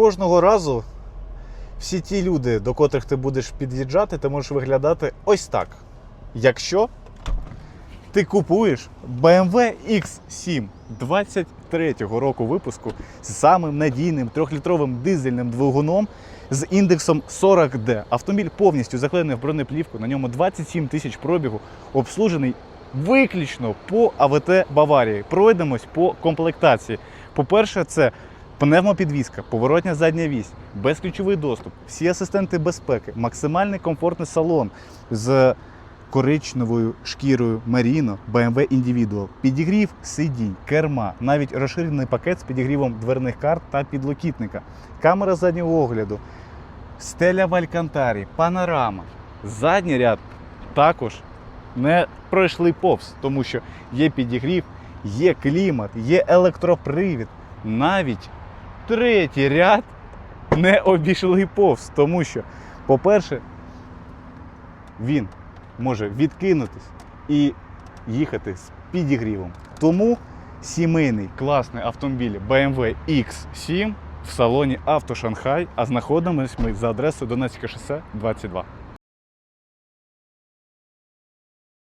кожного разу всі ті люди, до котрих ти будеш під'їжджати, ти можеш виглядати ось так. Якщо ти купуєш BMW X7 23-го року випуску з самим надійним 3-літровим дизельним двигуном з індексом 40D. Автомобіль повністю заклеєний в бронеплівку, на ньому 27 тисяч пробігу, обслужений виключно по АВТ Баварії. Пройдемось по комплектації. По-перше, це пневмопідвізка, поворотня задня вісь, безключовий доступ, всі асистенти безпеки, максимальний комфортний салон з коричневою шкірою Merino BMW Individual, підігрів сидінь, керма, навіть розширений пакет з підігрівом дверних карт та підлокітника, камера заднього огляду, стеля в Алькантарі, панорама. Задній ряд також не пройшли повз, тому що є підігрів, є клімат, є електропривід. Навіть третій ряд не обійшли повз, тому що, по-перше, він може відкинутись і їхати з підігрівом. Тому сімейний класний автомобіль BMW X7 в салоні Авто Шанхай, а знаходимось ми за адресою Донецьке шосе 22.